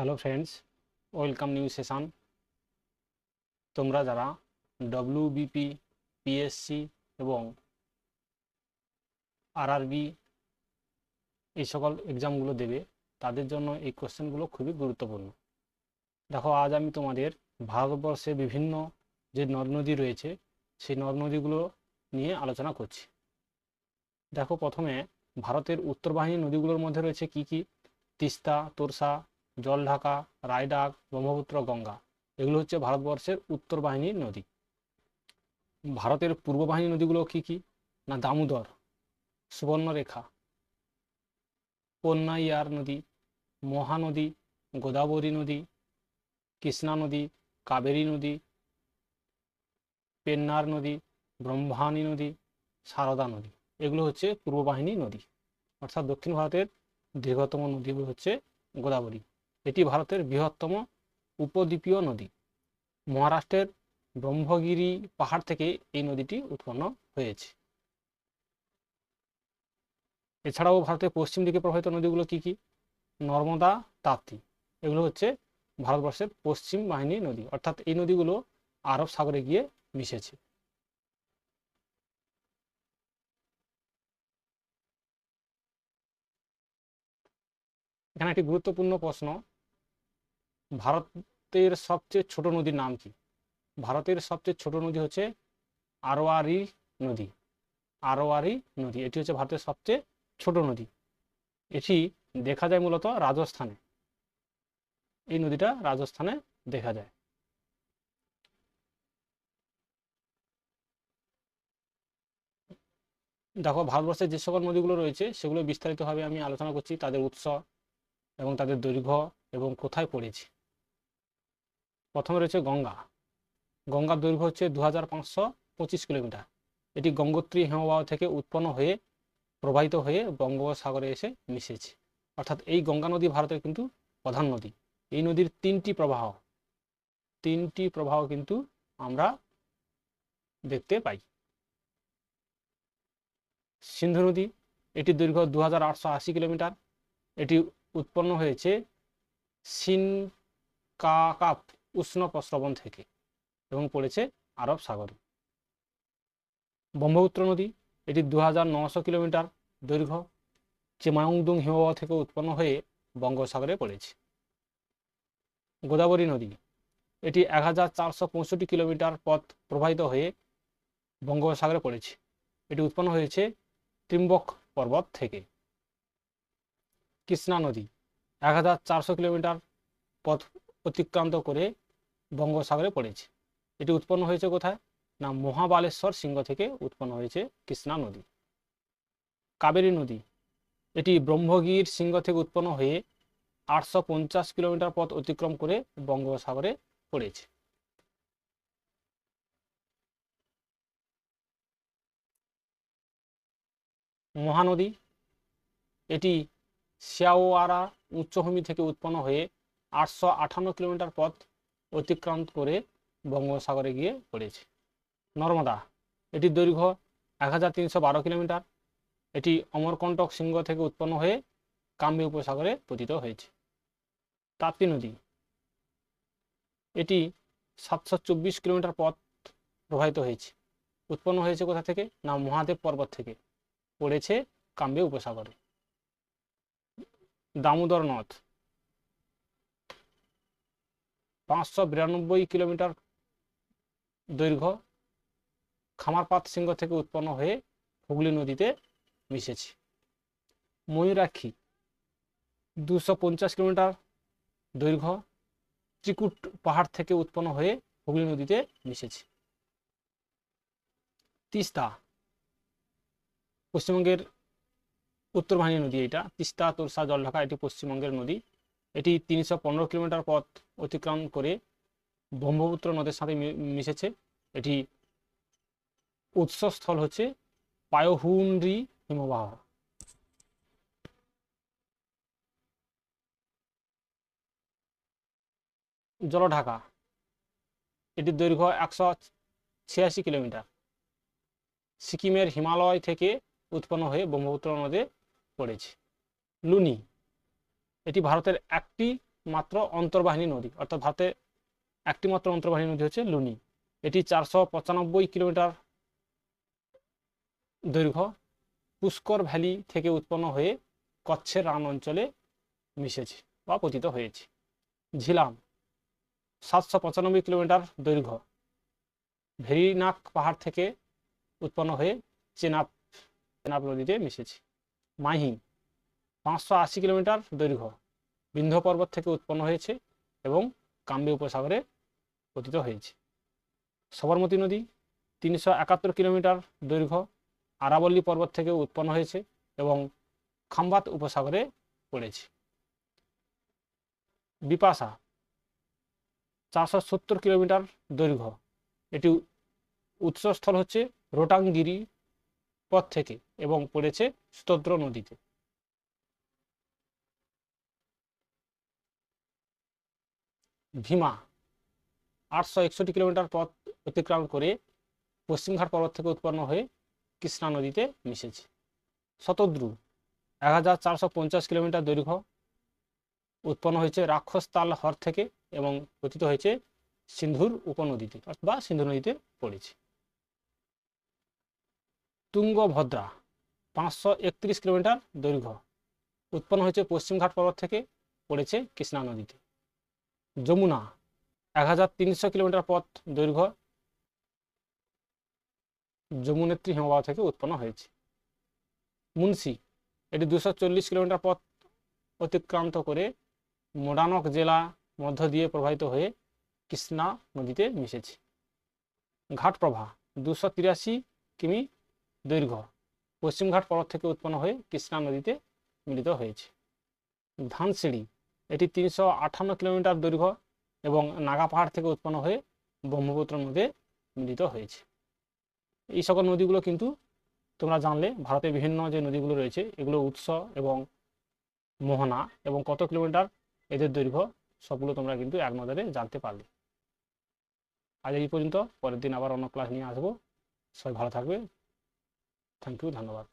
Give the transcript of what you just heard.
Hello friends welcome new session তোমরা যারা WBP PSC এবং আরআরবি এই সকল এক্সামগুলো দেবে, তাদের জন্য এই কোশ্চেনগুলো খুবই গুরুত্বপূর্ণ। দেখো, আজ আমি তোমাদের ভারতবর্ষে বিভিন্ন যে নদ নদী রয়েছে, সেই নদ নদীগুলো নিয়ে আলোচনা করছি। দেখো, প্রথমে ভারতের উত্তর বাহিনী নদীগুলোর মধ্যে রয়েছে কি কি? তিস্তা, তোরসা জলঢাকা, রায়ডাক, ব্রহ্মপুত্র, গঙ্গা। এগুলো হচ্ছে ভারতবর্ষের উত্তর বাহিনীর নদী। ভারতের পূর্ব বাহিনী নদীগুলো কি কি? না, দামোদর, সুবর্ণরেখা পন্নাইয়ার নদী, মহানদী, গোদাবরী নদী, কৃষ্ণা নদী, কাবেরী নদী, পেন্নার নদী, ব্রহ্মাণী নদী, সারদা নদী। এগুলো হচ্ছে পূর্ব বাহিনী নদী। অর্থাৎ দক্ষিণ ভারতের দীর্ঘতম নদী হচ্ছে গোদাবরী। এটি ভারতের বৃহত্তম উপদ্বীপীয় নদী। মহারাষ্ট্রের ব্রহ্মগিরি পাহাড় থেকে এই নদীটি উৎপন্ন হয়েছে। এছাড়াও ভারতের পশ্চিম দিকে প্রবাহিত নদীগুলো কি কি? নর্মদা, তাপ্তি। এগুলো হচ্ছে ভারতবর্ষের পশ্চিম বাহিনী নদী। অর্থাৎ এই নদীগুলো আরব সাগরে গিয়ে মিশেছে। এখানে একটি গুরুত্বপূর্ণ প্রশ্ন। ভারতের সবচেয়ে ছোট নদীর নাম কি? ভারতের সবচেয়ে ছোট নদী হচ্ছে আরোয়ারি নদী। আরোয়ারি নদী, এটি হচ্ছে ভারতের সবচেয়ে ছোট নদী। এটি দেখা যায় মূলত রাজস্থানে। এই নদীটা রাজস্থানে দেখা যায়। দেখো, ভারতবর্ষের যে সকল নদীগুলো রয়েছে, সেগুলো বিস্তারিতভাবে আমি আলোচনা করছি, তাদের উৎস এবং তাদের দৈর্ঘ্য এবং কোথায় পড়েছে। প্রথমে রয়েছে গঙ্গা। গঙ্গার দৈর্ঘ্য হচ্ছে দু হাজার পাঁচশো পঁচিশ কিলোমিটার। এটি গঙ্গোত্রী হিমবাহ থেকে উৎপন্ন হয়ে, প্রবাহিত হয়ে বঙ্গোপসাগরে এসে মিশেছে। অর্থাৎ এই গঙ্গা নদী ভারতের কিন্তু প্রধান নদী। এই নদীর তিনটি প্রবাহ তিনটি প্রবাহ কিন্তু আমরা দেখতে পাই। সিন্ধু নদী, এটির দৈর্ঘ্য দু হাজার আটশো আশি কিলোমিটার। এটি উৎপন্ন হয়েছে সিনকাকাপ উষ্ণ প্রস্রবণ থেকে এবং পড়েছে আরব সাগরে। ব্রহ্মপুত্র নদী, এটি দু কিলোমিটার দৈর্ঘ্য চেমাউংদুং হিমবাহ থেকে উৎপন্ন হয়ে বঙ্গোপসাগরে পড়েছে। গোদাবরী নদী, এটি এক হাজার চারশো পঁয়ষট্টি কিলোমিটার পথ প্রবাহিত হয়ে বঙ্গোপসাগরে পড়েছে। এটি উৎপন্ন হয়েছে ত্রিম্বক পর্বত থেকে। কৃষ্ণা নদী। এক হাজার চারশো কিলোমিটার পথ অতিক্রান্ত করে বঙ্গোপসাগরে পড়েছে। এটি উৎপন্ন হয়েছে কোথায়? না, মহাবালেশ্বর সিংহ থেকে উৎপন্ন হয়েছে কৃষ্ণা নদী। কাবেরী নদী। এটি ব্রহ্মগীর সিংহ থেকে উৎপন্ন হয়ে আটশো পঞ্চাশ কিলোমিটার পথ অতিক্রম করে বঙ্গোপসাগরে পড়েছে। মহানদী। এটি শিয়াওয়ারা উচ্চভূমি থেকে উৎপন্ন হয়ে আটশো আটান্ন কিলোমিটার পথ অতিক্রান্ত করে বঙ্গোপসাগরে গিয়ে পড়েছে। নর্মদা এটির দৈর্ঘ্য এক হাজার তিনশো বারো কিলোমিটার। এটি অমরকণ্টক সিংহ থেকে উৎপন্ন হয়ে কাম্বি উপসাগরে পতিত হয়েছে। তাপ্তি নদী, এটি সাতশো চব্বিশ কিলোমিটার পথ প্রবাহিত হয়েছে। উৎপন্ন হয়েছে কোথা থেকে? না, মহাদেব পর্বত থেকে। পড়েছে কাম্বে উপসাগরে। দামোদর নদ। পাঁচশো বিরানব্বই কিলোমিটার দৈর্ঘ্য খামারপাত সিংহ থেকে উৎপন্ন হয়ে হুগলি নদীতে মিশেছে। ময়ূরাক্ষী, দুশো পঞ্চাশ কিলোমিটার দৈর্ঘ্য ত্রিকুট পাহাড় থেকে উৎপন্ন হয়ে হুগলি নদীতে মিশেছে। তিস্তা, পশ্চিমবঙ্গের উত্তর বাহিনী নদী এটা, তিস্তা, তোরসা, জলঢাকা, এটি পশ্চিমবঙ্গের নদী। এটি তিনশো পনেরো কিলোমিটার পথ অতিক্রম করে ব্রহ্মপুত্র নদের সাথে মিশেছে। এটি উৎসস্থল হচ্ছে পায়োহুন্ডি হিমবাহ। জলঢাকা, এটির দৈর্ঘ্য একশো ছিয়াশি কিলোমিটার। সিকিমের হিমালয় থেকে উৎপন্ন হয়ে ব্রহ্মপুত্র নদে পড়েছে লুনি, এটি ভারতের একটি মাত্র অন্তর্বাহিনী নদী, অর্থাৎ ভারতে একটি মাত্র অন্তর্বাহিনী নদী হচ্ছে লুনি। এটি চারশো পঁচানব্বই কিলোমিটার দৈর্ঘ্য, পুষ্কর ভ্যালি থেকে উৎপন্ন হয়ে কচ্ছের রান অঞ্চলে মিশেছে বা পতিত হয়েছে। ঝিলাম, সাতশো পঁচানব্বই কিলোমিটার দৈর্ঘ্য, ভেরিনাক পাহাড় থেকে উৎপন্ন হয়ে চেনাব চেনাব নদীতে মিশেছে। মাহিম, পাঁচশো আশি কিলোমিটার দৈর্ঘ্য, বিন্ধ্য পর্বত থেকে উৎপন্ন হয়েছে এবং কাম্বে উপসাগরে পতিত হয়েছে। সবরমতী নদী, তিনশো একাত্তর কিলোমিটার দৈর্ঘ্য, আরাবল্লী পর্বত থেকে উৎপন্ন হয়েছে এবং খাম্বাত উপসাগরে পড়েছে। বিপাশা, চারশো সত্তর কিলোমিটার দৈর্ঘ্য, এটি উৎসস্থল হচ্ছে রোটাংগিরি পথ থেকে এবং পড়েছে স্তোত্র নদীতে। ভীমা, আটশো একষট্টি কিলোমিটার পথ অতিক্রম করে পশ্চিমঘাট পর্বত থেকে উৎপন্ন হয়ে কৃষ্ণা নদীতে মিশেছে। শতদ্রু, এক হাজার চারশো পঞ্চাশ কিলোমিটার দৈর্ঘ্য, উৎপন্ন হয়েছে রাক্ষসতাল হ্রদ থেকে এবং পতিত হয়েছে সিন্ধুর উপনদীতে বা সিন্ধু নদীতে পড়েছে। তুঙ্গভদ্রা, পাঁচশো একত্রিশ কিলোমিটার দৈর্ঘ্য। উৎপন্ন হয়েছে পশ্চিমঘাট পর্বত থেকে, পড়েছে কৃষ্ণা নদীতে। যমুনা, এক হাজার তিনশো কিলোমিটার পথ দৈর্ঘ্য। যমুনেত্রী হিমবাহ থেকে উৎপন্ন হয়েছে। মুন্সি, এটি দুশো চল্লিশ কিলোমিটার পথ অতিক্রান্ত করে মোডানক জেলা মধ্য দিয়ে প্রবাহিত হয়ে কৃষ্ণা নদীতে মিশেছে। ঘাটপ্রভা দুশো তিরাশি কিমি দৈর্ঘ্য। পশ্চিমঘাট পর্বত থেকে উৎপন্ন হয়ে কৃষ্ণা নদীতে মিলিত হয়েছে। ধানসিঁড়ি, এটি তিনশো আটান্ন কিলোমিটার দৈর্ঘ্য এবং নাগা পাহাড় থেকে উৎপন্ন হয়ে ব্রহ্মপুত্র নদীতে মিলিত হয়েছে। এই সকল নদীগুলো কিন্তু তোমরা জানলে ভারতের বিভিন্ন যে নদীগুলো রয়েছে, এগুলো উৎস এবং মোহনা এবং কত কিলোমিটার এদের দৈর্ঘ্য সবগুলো তোমরা কিন্তু এক নজরে জানতে পারলে আজ এই পর্যন্ত, পরের দিন আবার অন্য ক্লাস নিয়ে আসব। সবাই ভালো থাকবে। থ্যাংক ইউ ধন্যবাদ